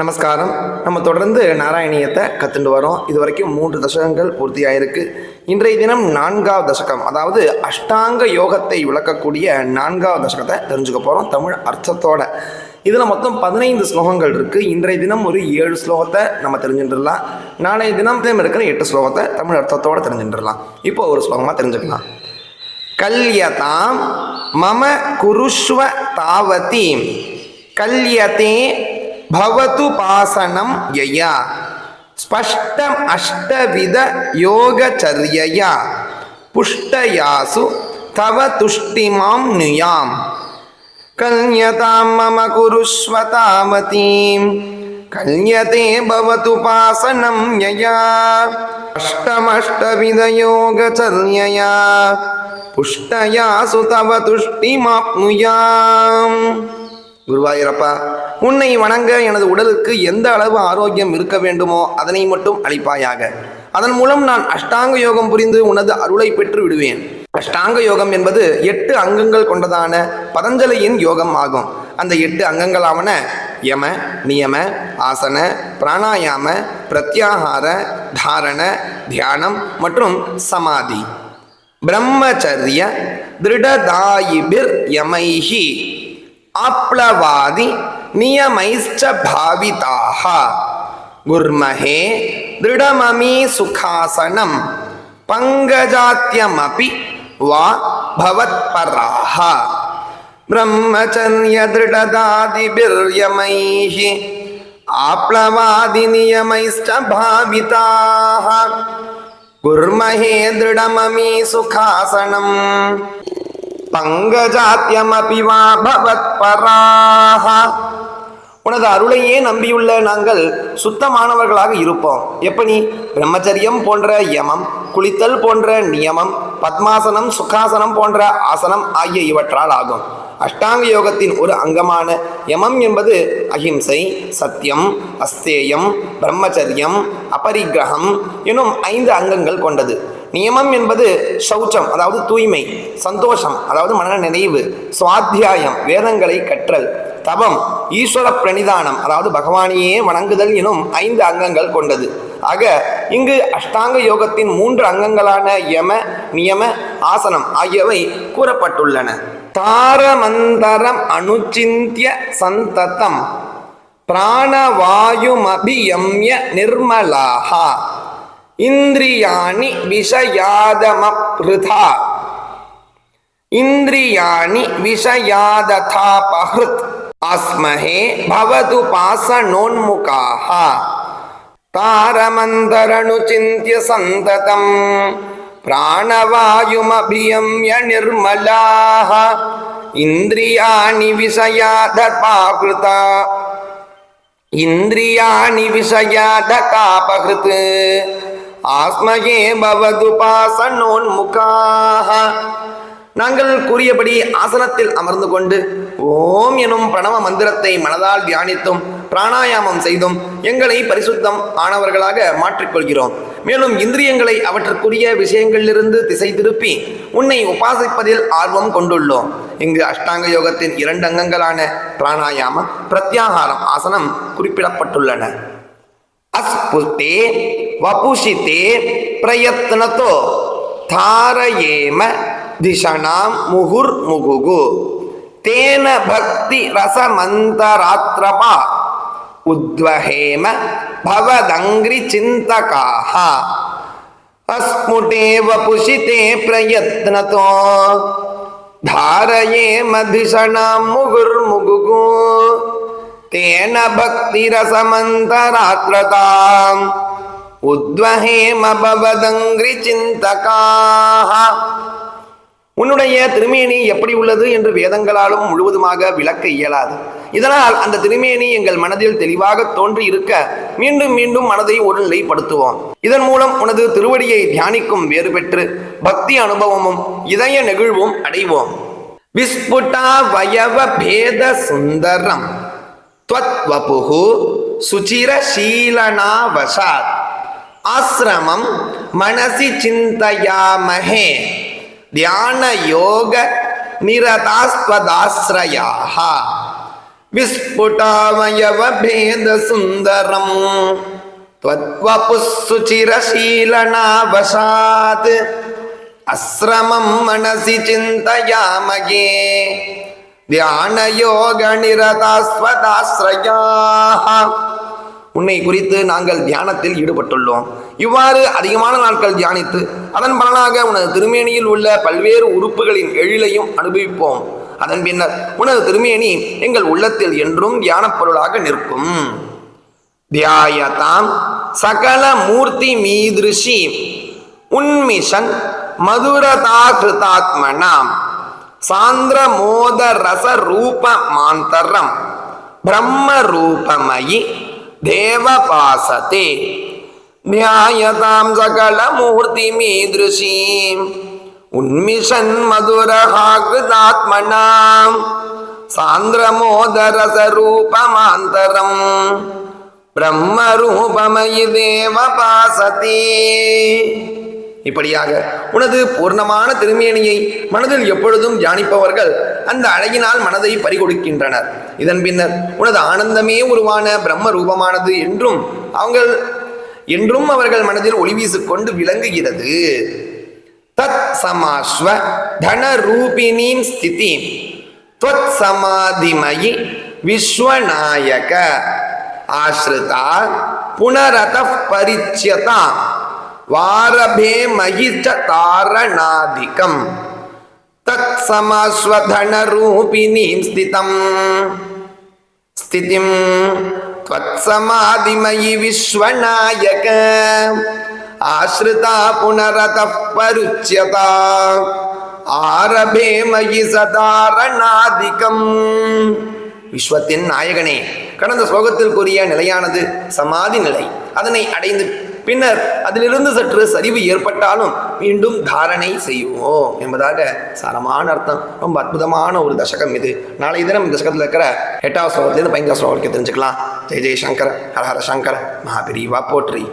நமஸ்காரம். நம்ம தொடர்ந்து நாராயணியத்தை கற்றுண்டு வரோம். இது வரைக்கும் மூன்று தசகங்கள் பூர்த்தியாயிருக்கு. இன்றைய தினம் நான்காவது தசகம் அதாவது அஷ்டாங்க யோகத்தை விளக்கக்கூடிய நான்காவது தசகத்தை தெரிஞ்சுக்க போகிறோம் தமிழ் அர்த்தத்தோட. இதில் மொத்தம் பதினைந்து ஸ்லோகங்கள் இருக்குது இன்றைய தினம் ஒரு ஏழு ஸ்லோகத்தை நம்ம தெரிஞ்சுட்டுலாம் நாளைய தினம் இருக்கிற எட்டு ஸ்லோகத்தை தமிழ் அர்த்தத்தோடு தெரிஞ்சுட்டுலாம் இப்போ ஒரு ஸ்லோகமாக தெரிஞ்சுக்கலாம். கல்யதாம் மம குருஷ்வ தாவதி கல்யதே பவது பாசனம் யயா ஸ்பஷ்டம் அஷ்டவித யோகச்சரியயா புஷ்டயாசு தவ துஷ்டிமாம் நுயாம் கல்யதாம் மம குருஸ்வதாமதீம் கல்யதே பவது பாசனம் யயா அஷ்டமஷ்டவிதயோகச்சரியயா புஷ்டயாசு தவ துஷ்டிமாப்னுயாம் குருவாயூரப்பா உன்னை வணங்க எனது உடலுக்கு எந்த அளவு ஆரோக்கியம் இருக்க வேண்டுமோ அதனை மட்டும் அளிப்பாயாக. அதன் மூலம் நான் அஷ்டாங்க யோகம் புரிந்து உனது அருளை பெற்று விடுவேன். அஷ்டாங்க யோகம் என்பது எட்டு அங்கங்கள் கொண்டதான பதஞ்சலியின் யோகம் ஆகும். அந்த எட்டு அங்கங்களாவன யம நியம ஆசன பிராணாயாம பிரத்யாகார தாரண தியானம் மற்றும் சமாதி. பிரம்மச்சரிய திருடதாயிபிர் யமைஹி ஆப்ளவாதி नियमैश्च भाविताः गुर्महे दृढममी सुखासनं पङ्गजात्यमपि वा भवत्पराः। ब्रह्मचर्यदृढदादिभिर्यमैः आप्लवादिनियमैश्च भाविताः कुर्महे दृढममी सुखासनम् पङ्गजात्यमपि वा भवत्पराः। உனது அருளையே நம்பியுள்ள நாங்கள் சுத்தமானவர்களாக இருப்போம். எப்படி? பிரம்மச்சரியம் போன்ற யமம் குளித்தல் போன்ற நியமம் பத்மாசனம் சுகாசனம் போன்ற ஆசனம் ஆகிய இவற்றால் ஆகும். அஷ்டாங்க யோகத்தின் ஒரு அங்கமான யமம் என்பது அஹிம்சை சத்தியம் அஸ்தேயம் பிரம்மச்சரியம் அபரிக்கிரகம் எனும் ஐந்து அங்கங்கள் கொண்டது. நியமம் என்பது சௌச்சம் அதாவது தூய்மை சந்தோஷம் அதாவது மன நினைவு சுவாத்தியாயம் வேதங்களை கற்றல் தபம் ஈஸ்வர பிரணிதானம் அதாவது பகவானையே வணங்குதல் எனும் ஐந்து அங்கங்கள் கொண்டது. ஆக இங்கு அஷ்டாங்க யோகத்தின் மூன்று அங்கங்களான யம நியம ஆசனம் ஆகியவை கூறப்பட்டுள்ளன. தாரமந்தரம் அனுச்சிந்திய சந்ததம் பிராணவாயுமபியம்ய நிர்மலாஹா இந்திரியாணி விஷயாதமப்ருதா இந்திரியாணி விஷயாததா பஹ்ருத் அஸ்மஹே பவது பாச பாசனோன்முகாः தாரமந்தரணுச்சிந்திய சந்ததம் பிராணவாயுமபியம்ய நிர்மலாக இந்திரியாணி விஷயாதபாகிருதா இந்திரியாணி விஷயாதகாபகிருத் ஆஸ்மகே பவது பாச நோன்முகாக நாங்கள் கூறியபடி ஆசனத்தில் அமர்ந்து கொண்டு ஓம் எனும் பிரணவ மந்திரத்தை மனதால் தியானித்தும் பிராணாயாமம் செய்தும் எங்களை பரிசுத்தம் ஆனவர்களாக மாற்றிக்கொள்கிறோம். மேலும் இந்திரியங்களை அவற்றுக்குரிய விஷயங்களிலிருந்து திசை திருப்பி உன்னை உபாசிப்பதில் ஆர்வம் கொண்டுள்ளோம். இங்கு அஷ்டாங்க யோகத்தின் இரண்டு அங்கங்களான பிராணாயாமம் பிரத்யாகாரம் ஆசனம் குறிப்பிடப்பட்டுள்ளன. அஸ்புத்தே வபுஷித்தே பிரயத்னத்தோ தாரயேம திஷணாம் முகுர் முகுகு தேன பக்தி ரசமந்தராத்ரபா உத்வஹேம பவதங்கிரி சிந்தகாः अस्फुटे वपुषिते प्रयत्नतो धारये मधिषणां मुहुर्मुगुगु तेन भक्तिरसमन्तरात्रताम् உத்வஹேம பவதங்கிரி சிந்தகாக உன்னுடைய திருமேனி எப்படி உள்ளது என்று வேதங்களாலும் முழுவதுமாக விளக்க இயலாது. இதனால் அந்த திருமேனி எங்கள் மனதில் தெளிவாக தோன்றி இருக்க மீண்டும் மீண்டும் மனதை ஒரு நிலைப்படுத்துவோம் இதன் மூலம் உனது திருவடியை தியானிக்கும் வேறு பெற்று பக்தி அனுபவமும் இதய நெகிழ்வும் அடைவோம். விஸ்புட்டா வயவ பேத சுந்தரம். துவத்வபுகு சுச்சிரசீலனா வசாத். ஆசிரமம் மனசி சிந்தையாமகே चिन्तयामहे ध्यानयोग निरतास्त्वदाश्रयाः विस्फुटावयव भेद सुन्दरम् त्वद्वपुःसुचिरशीलनावशात् अस्रमं मनसि चिन्तयामये தியானயோகநிரதாஸ்வதாஸ்ரயாக உன்னை குறித்து நாங்கள் தியானத்தில் ஈடுபட்டுள்ளோம். இவ்வாறு அதிகமான நாட்கள் தியானித்து அதன் பலனாக உனது திருமேனியில் உள்ள பல்வேறு உறுப்புகளின் எழிலையும் அனுபவிப்போம். அதன் பின்னர் உனது திருமேனி எங்கள் உள்ளத்தில் என்றும் தியானப் பொருளாக நிற்கும். தியாயதாம் சகல மூர்த்தி மீதிருஷி உன்மிஷன் மதுரதாகிருதாத்மனாம். சாந்திர மோத ரச ரூப மாந்தரம் பிரம்ம ரூபமயி தேவபாசதே ஞாயதாம் சகல மூர்த்தி மீதிருஷீம் உன்மிஷன் மதுரஹாகிருதாத்மனாம் சாந்திரமோதரசரூபமாந்தரம். பிரம்மரூபமயி தேவ பாசதே இப்படியாக உனது பூர்ணமான திருமேனியை மனதில் எப்பொழுதும் தியானிப்பவர்கள் அந்த அழகினால் மனதை பறிகொடுக்கின்றனர். இதன் பின்னர் உனது ஆனந்தமே உருவான பிரம்ம ரூபமானது என்றும் அவங்கள் என்றும் அவர்கள் மனதில் ஒளி வீசிக்கொண்டு விளங்குகிறது. தத் சமாஸ்வ தன ரூபிணீம் ஸ்திதி துவத் சமாதிமயி விஸ்வநாயக. ஆசிரிதா புனரத பரிச்சியதா வாரபே மயி தாரணாதிகம். தத் சமாஸ்வதன ரூபிணீம் ஸ்திதம் स्थितिं त्वत्समाधिमयि विश्वनायक आश्रिता पुनरतः परुच्यता ஆரபே மயி சதாரணாதிகம் விஸ்வத்தின் நாயகனே கடந்த ஸ்லோகத்தில் கூறிய நிலையானது சமாதி நிலை அதனை அடைந்து பின்னர் அதிலிருந்து சற்று சரிவு ஏற்பட்டாலும் மீண்டும் தாரணை செய்வோம் என்பதாக சாரமான அர்த்தம். ரொம்ப அற்புதமான ஒரு தசகம் இது. நாளை தினம் இந்த தசகத்தில் இருக்கிற எட்டாவது ஸ்லோகத்திலிருந்து பதினஞ்சாவது ஸ்லோகம் வரைக்கும் தெரிஞ்சுக்கலாம். ஜெய் ஜெய் சங்கர் ஹரஹர ஹர சங்கர மகாபிரிவா போற்றி.